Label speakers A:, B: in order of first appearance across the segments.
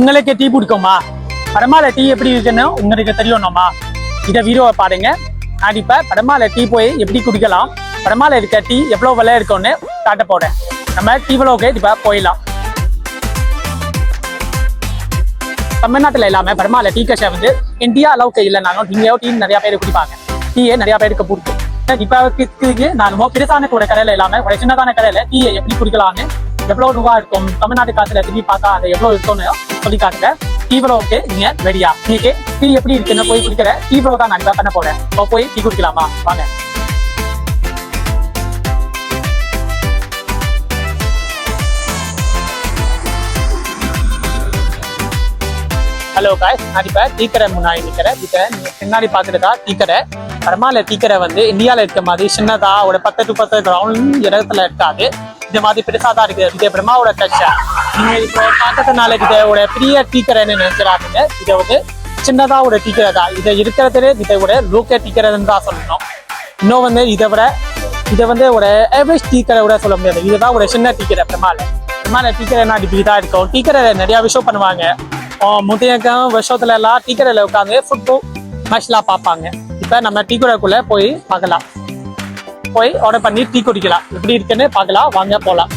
A: உங்களுக்கு டீ பிடிக்குமா? படமால டீ எப்படி இருக்குன்னு உங்களுக்கு தெரியணுமா? இதை வீடியோவை பாருங்க. நான் இப்ப படமால டீ போய் எப்படி குடிக்கலாம்? படமால இருக்க டீ எவ்வளவு விலை இருக்கும்னு காட்ட போறேன். நம்ம டீ விலோக்கு இப்ப போயிடலாம். தமிழ்நாட்டுல இல்லாம படமால டீ கஷை வந்து இந்தியா அளவுக்கு இல்லைனாலும் இங்கேயோ டீ நிறைய பேர் குடிப்பாங்க. டீயே நிறைய பேருக்கு பிடிக்கும். இப்ப இதுக்கு நான் பெருசான கூட கடையில இல்லாம ஒரு சின்னதான கடையில டீயை எப்படி குடிக்கலாம்னு எவ்வளவு ரூபா இருக்கும் தமிழ்நாட்டு காசுல திரும்பி பார்த்தா அது எவ்வளவு இருக்கும்னு சொல்லி காட்டுறேன் டீ நீங்க ரெடியா நீங்க டீ எப்படி இருக்குன்னு போய் குடிக்கிற? டீ தான் நான் பண்ண போறேன். இப்போ போய் டீ குடிக்கலாமா? வாங்க. ஹலோ காய் நான் இப்ப டீக்கரை முன்னாடி நிற்கிறேன் இப்ப நீங்க பின்னாடி பாத்துருக்கா டீக்கரை பரமால டீக்கரை வந்து இந்தியால இருக்க மாதிரி சின்னதா ஒரு பத்து டு பத்து கிரவுண்ட் இடத்துல இருக்காது. இந்த மாதிரி பெருசா தான் இருக்குது இது பிரம்மாவோட கட்சா நீங்க இப்போ பார்த்ததுனால இதை ஒரு பெரிய டீக்கரைன்னு நினைச்சிடாதீங்க இதை வந்து சின்னதா ஒரு டீக்கரை தான். இதை இருக்கிறதுலே இதை விட லோக்கல் டீக்கரைன்னு தான் சொல்லணும். இன்னும் வந்து இதை விட இதை வந்து ஒரு ஆவரேஜ் டீக்கரை விட சொல்ல முடியாது. இதுதான் ஒரு சின்ன டீக்கரை பிரமால பிரமால டீக்கரைனா இப்படி தான் இருக்கும். டீக்கரை நிறைய விஷயம் பண்ணுவாங்க. முந்தையக்கம் விஷயத்துல எல்லாம் டீக்கரையில் உட்காந்து ஃபுட்டும் மேட்ச்லாம் பார்ப்பாங்க. இப்போ நம்ம டீக்கரைக்குள்ளே போய் பார்க்கலாம். போய் ஆர்டர் பண்ணி டீ குடிக்கலாம். எப்படி இருக்குன்னு பார்க்கலாம். வாங்க போகலாம்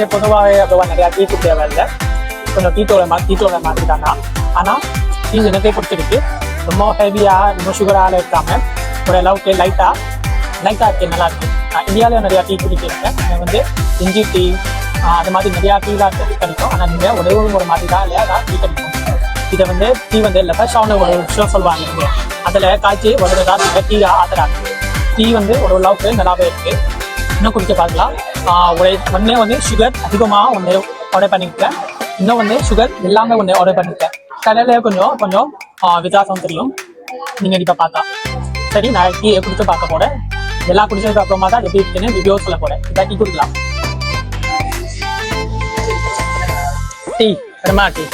A: எப்பவுமே பொதுவாகவே அவ்வளோவா நிறையா டீ குடிக்க தேவையில்ல கொஞ்சம் டீ தோலை மா டீ தோலை தானா ஆனால் டீ எனக்கே பிடிச்சிருக்கு. ரொம்ப ஹெவியாக ரொம்ப சுகராக இருக்காம ஒரு அளவுக்கு லைட்டாக லைட்டாக இருக்கு நல்லா இருக்கு. நான் இந்தியாவில் நிறையா டீ குடிக்கிறேன் இங்க வந்து இஞ்சி டீ அது மாதிரி நிறையா டீலாம் கிடைக்கும். ஆனால் நீங்கள் ஒரே ஒரு ஒரு மாதிரி தான் இல்லையா? டீ கிடைக்கும் இதை வந்து டீ வந்து லெஃபஷான ஒரு விஷயம் சொல்லுவாங்க. அதில் காய்ச்சி ஒரு தான் டீயாக ஆத்துறாங்க டீ வந்து ஒரு அளவுக்கு நல்லாவே இருக்கு. இன்னும் குடிக்க பார்க்கலாம். ஒரே ஒன்றே வந்து சுகர் அதிகமாக ஒன்று ஆர்டர் பண்ணியிருக்கேன் இன்னும் வந்து சுகர் எல்லாமே ஒன்று ஆர்டர் பண்ணியிருக்கேன் கடையில் கொஞ்சம் கொஞ்சம் வித்தியாசம் தெரியும். நீங்கள் இப்போ பார்த்தா. சரி நான் டீ கொடுத்து பார்க்க போகிறேன் எல்லாம் குடிச்சதுக்கு அப்புறமா தான் எப்படி இருக்குன்னு ரிவ்யூ சொல்ல போகிறேன் இப்போ டீ குடிக்கலாம். டீ பெருமா டீ.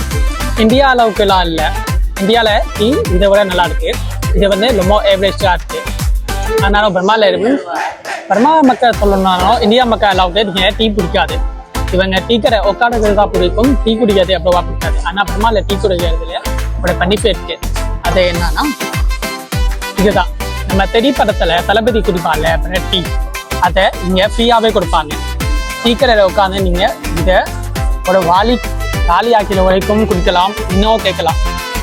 A: இந்தியா அளவுக்குலாம் இல்லை. இந்தியாவில் டீ இதை விட நல்லா இருக்கு. இது வந்து ரொம்ப ஏவரேஜாக இருக்கு. அதனால பிரம்மால இருக்கு பிரம்மா மக்கள் சொல்லணும்னாலும் இந்தியா மக்கள் அளவுக்கு நீங்க டீ பிடிக்காது இவங்க டீ கடை உட்காடுறது தான் பிடிக்கும். டீ குடிக்கிறது அவ்வளோவா பிடிக்காது ஆனால் பிரம்மால டீ குடிக்கிறதுல ஒரு பண்டிப்பை இருக்கு. அது என்னன்னா இதுதான். நம்ம தெரி படத்துல தளபதி குடிப்பாங்கல்ல பிரெட் டீ. அதை நீங்கள் ஃப்ரீயாவே கொடுப்பாங்க. டீ கடையில் உட்காந்து நீங்க இதை ஒரு வாலி காலி ஆக்கிற வரைக்கும் குடிக்கலாம். இன்னும் கேட்கலாம்.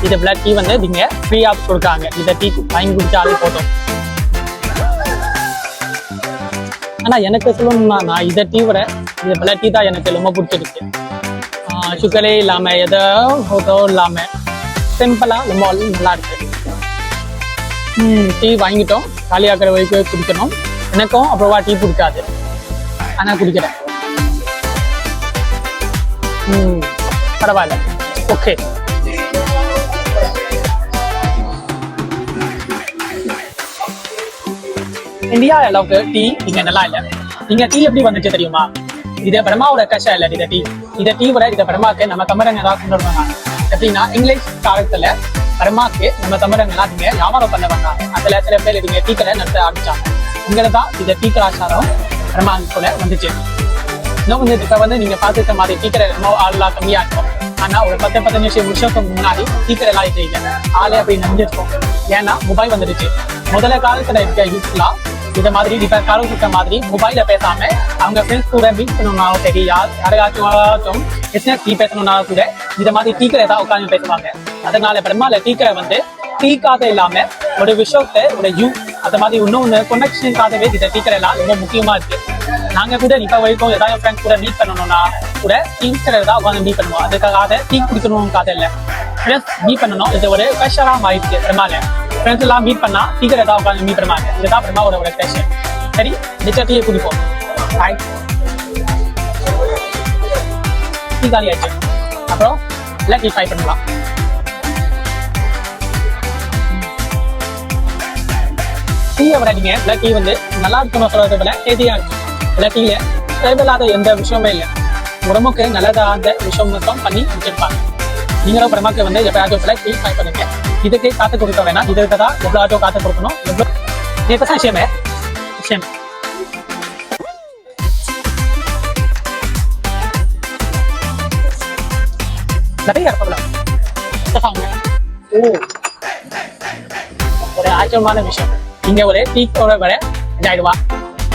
A: இதை பிளட் டீ வந்து நீங்க ஃப்ரீயா கொடுக்காங்க. இதை டீ வாங்கி குடிச்சாலே போதும். ஆனா எனக்கு சொல்லணும்னா நான் இதை டீ விட இந்த பிளட் டீ தான் எனக்கு ரொம்ப பிடிச்சிருக்கு. சுகரே இல்லாம எதோ ஹோட்டோ இல்லாம சிம்பிளா ரொம்ப நல்லா இருக்கு. டீ வாங்கிட்டோம். காலியாக்கிற வரைக்கும் குடிக்கணும். எனக்கும் அப்புறமா டீ பிடிக்காது. ஆனா குடிக்கிறேன். ம் பரவாயில்ல. ஓகே இந்தியா அளவுக்கு டீ இங்க நல்லா இல்ல. இங்க டீ எப்படி வந்துச்சு தெரியுமா? இத பிரம்மாவோட கஷா இல்ல இந்த டீ இந்த டீ விட இதை பிரம்மாக்கு நம்ம தமிழங்க தான் கொண்டு வருவாங்க எப்படின்னா இங்கிலீஷ் காலத்துல பிரம்மாக்கு நம்ம தமிழங்க எல்லாம் நீங்க வியாபாரம் பண்ண வந்தாங்க அதுல சில பேர் இவங்க டீ கடை நடத்த ஆரம்பிச்சாங்க. இங்கே தான் இந்த டீ கலாச்சாரம் பிரம்மா வந்துச்சு. இன்னும் கொஞ்சம் இப்ப வந்து நீங்க பார்த்துக்க மாதிரி டீக்கரை ரொம்ப ஆள்லாம் கம்மியா இருக்கும். ஆனா ஒரு பத்து பதினஞ்சு வருஷத்துக்கு முன்னாடி டீக்கரை எல்லாம் இது இல்லை. ஆளே அப்படி நம்பிச்சிருக்கோம் ஏன்னா மொபைல் வந்துடுச்சு. முதல்ல காலத்துல இருக்க யூஸ்லாம் இந்த மாதிரி இப்ப காலம் இருக்க மாதிரி மொபைல பேசாம அவங்க ஃப்ரெண்ட்ஸ் கூட மீட் பண்ணணும்னாலும் சரி யார் யாராச்சும் பிசினஸ் டீ பேசணும்னாலும் கூட இந்த மாதிரி டீக்கரை ஏதாவது உட்காந்து பேசுவாங்க. அதனால பிரம்மால டீக்கரை வந்து டீ காதை இல்லாம ஒரு விஷயத்தை ஒரு யூ அந்த மாதிரி இன்னொன்று கொனெக்ஷனுக்காகவே இந்த டீக்கர் எல்லாம் ரொம்ப முக்கியமா இருக்கு. நாங்க கூட இப்ப வரைக்கும் ஏதாவது ஃப்ரெண்ட்ஸ் கூட மீட் பண்ணணும்னா கூட டீச்சர் தான் உட்காந்து மீட் பண்ணுவோம். அதுக்காக டீ குடிக்கணும்காக இல்லை. ப்ளஸ் மீட் பண்ணணும். இது ஒரு ப்ரெஷராக மாறிடுச்சு பெருமாள் ஃப்ரெண்ட்ஸ் எல்லாம் மீட் பண்ணா டீச்சர் ஏதாவது உட்காந்து மீட் பண்ணுவாங்க. இதுதான் பெருமா ஒரு ப்ரெஷர் சரி டீச்சர் டீயை குடிப்போம் ஹாய் டீ காலி ஆயிடுச்சு. அப்புறம் எல்லாம் டீ ட்ரை பண்ணலாம். டீயை விடாதீங்க. நீங்க பிளாக் டீ வந்து நல்லா இருக்கணும் சொல்றதை விட ஹெல்த்தியா இருக்கும். பிளாக் டீயில் தேவையில்லாத எந்த விஷயமே இல்லை. உடம்புக்கு நல்லதாக நல்லதான விஷயம் மட்டும் பண்ணி வச்சிருப்பாங்க நீங்களும் பிரமாக்கு வந்து எப்பயாச்சும் பிளாக் டீ ட்ரை பண்ணுங்க. இதுக்கு காத்து கொடுக்க வேணாம். இதுக்கு தான் எவ்வளோ காத்து கொடுக்கணும்? எவ்வளோ நீ இப்போ விஷயமே விஷயம் நிறைய இருக்கலாம் ஓ. ஒரு ஆச்சரியமான விஷயம். இங்க ஒரு டீக்கோட விலை அஞ்சாயிரம் ரூபாய்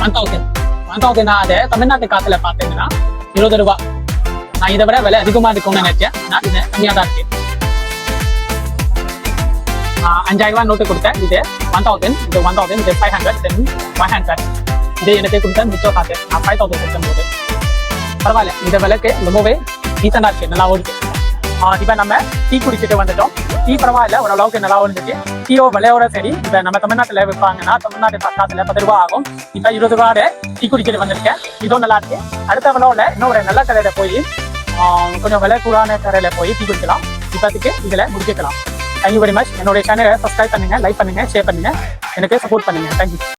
A: ஒன் தௌசண்ட் ஒன் தௌசண்ட் நான் அதை தமிழ்நாட்டு காசுல பார்த்தீங்கன்னா இருபது ரூபாய் நான் இதை விட விலை அதிகமா இருக்கும்னு நினைச்சேன். நான் இது கம்மியா தான் இருக்கு. அஞ்சாயிரம் ரூபாய் நோட்டு கொடுத்தேன். இது ஒன் தௌசண்ட் இது ஒன் தௌசண்ட் இது five hundred then one hundred இது எனக்கு கொடுத்த மிச்சம் காசு. நான் ஃபைவ் தௌசண்ட் கொடுத்த போது பரவாயில்ல. இந்த விலைக்கு ரொம்பவே டீசெண்டாக இருக்கு. நல்லா ஓடுது. இப்போ நம்ம டீ குடிச்சிட்டு வந்துட்டோம். டீ பரவாயில்ல. ஓரளவுக்கு நல்லா இருந்துச்சு டீயோ விலையோட சரி. இப்போ நம்ம தமிழ்நாட்டில் விற்பாங்கன்னா தமிழ்நாட்டு பக்காத்துல பத்து ரூபா ஆகும். இப்போ இருபது ரூபாயோட டீ குடிச்சிட்டு வந்திருக்கேன். இதுவும் நல்லா இருக்கு. அடுத்த விலையோட இன்னொரு நல்ல கடையில் போய் ஆஹ் கொஞ்சம் விலை கூடான கடையில் போய் டீ குடிக்கலாம். இப்போதைக்கு இதில் முடிச்சுக்கலாம். தேங்க்யூ வெரி மச் என்னுடைய சேனலை சப்ஸ்கிரைப் பண்ணுங்க லைக் பண்ணுங்க ஷேர் பண்ணுங்க. எனக்கு சப்போர்ட் பண்ணுங்க. தேங்க்யூ